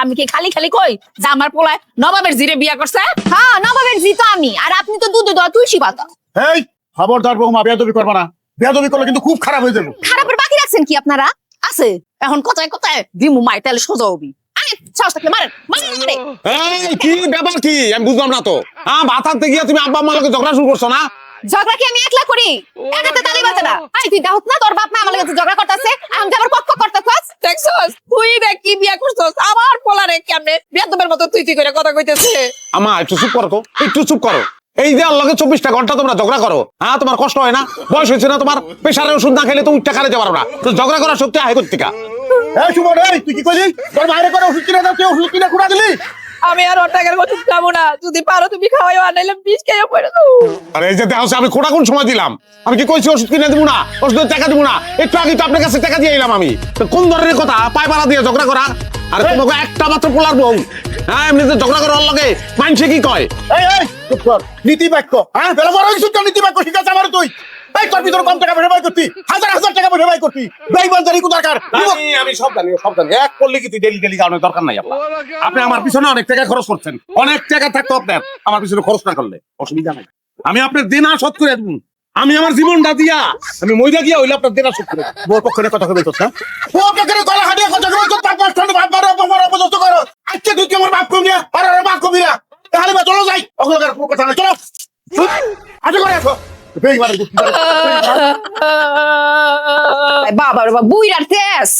আমি কি খালি খালি কই? যে আমার পোলায় নবাবের জিরে বিয়া করছে? হ্যাঁ নবাবের জি তো আমি। আর আপনি তো দুধ দেওয়া তুলসী পাতা। এই খবরদার বৌমা বেয়াদবি করবা না। বেয়াদবি করলে কিন্তু খুব খারাপ হয়ে যাবে। খারাপের বাকি রাখছেন কি আপনারা? আছে। এখন কোথায় কোথায়? দিমু মাই তাহলে সোজা হবি। আরে সাহস থাকলে মারেন। মারেন মারে এই কি ব্যাপার কি? আমি বুঝলাম না তো। হ্যাঁ ভাত গিয়ে তুমি আব্বা আম্মার ঝগড়া শুরু করছ না? ঝগড়া কি আমি একলা করি? একাতে তালি বাজে না। আই তুই দাহত না তোর বাপ মা আমার কাছে ঝগড়া করতেছে আমি আমার পক্ষ করতেছস দেখছস? তুই দেখ কি বিয়া করছস। আমার পোলারে কেমনে বেদবের মতো তুই তুই করে কথা কইতেছে? আমা একটু চুপ করো একটু চুপ করো। এই যে আল্লাহকে চব্বিশটা ঘণ্টা তোমরা ঝগড়া করো হ্যাঁ তোমার কষ্ট হয় না বয়স হয়েছে না তোমার প্রেশারের ওষুধ না খেলে তো উঠতে খারে যাবার না। তো ঝগড়া করার শক্তি আয় করতে এই সুমন এই তুই কি কইলি তোর বাইরে করে ওষুধ কিনে দাও তুই ওষুধ কিনে কুড়া দিলি? আমি আর ওষুধ খাব না। যদি পারো তুমি খাওয়াইও আর নাইলে বিষ খেয়ে পড়ে দাও আরে এই যে দেখো আমি কোন সময় দিলাম? আমি কি কইছি ওষুধ কিনে দিব না? ওষুধের টাকা দিব না? একটু আগে তো আপনার কাছে টাকা দিয়ে এলাম আমি। তো কোন ধরনের কথা? পায় পাড়া দিয়ে ঝগড়া করা? আরে তোমাকে একটা মাত্র পোলার বউ। হ্যাঁ এমনিতে ঝগড়া করার লগে মানুষে কি কয়? এই এই চুপ কর। নীতি বাক্য হ্যাঁ বেলা বড় কিছু তো নীতি বাক্য শিখাচ্ছে আমার তুই। এই তোর ভিতরে কম টাকা ব্যয় করতি। হাজার হাজার টাকা পয়সা ব্যয় করতি। বেইমান জানি কোথার কার আমি আমি সব জানি সব জানি এক করলে কি তুই ডেলি ডেলি কারণে দরকার নাই আপনার আপনি আমার পিছনে অনেক টাকা খরচ করছেন। অনেক টাকা থাকতো আপনার। আমার পিছনে খরচ না করলে অসুবিধা নাই। আমি আপনার দেনা শোধ করে দেবো। আমি আমার জীবনটা দিয়া আমি মইদা গিয়া হইলে আপনার দেনা শোধ করে। বউর পক্ষে কথা তোর হ্যাঁ? ও পক্ষে গলা হাঁটিয়ে কথা কবে তোর পাঁচ ঠান্ডা বাপ বারো অপমান অপদস্থ করো আজকে তুই কি আমার বাপ কমিয়া আর আর বাপ কমিয়া তাহলে বা অগলকার কোনো কথা নাই। চলো। আজ করে আসো। বাবা বাবা বুইরার তেজ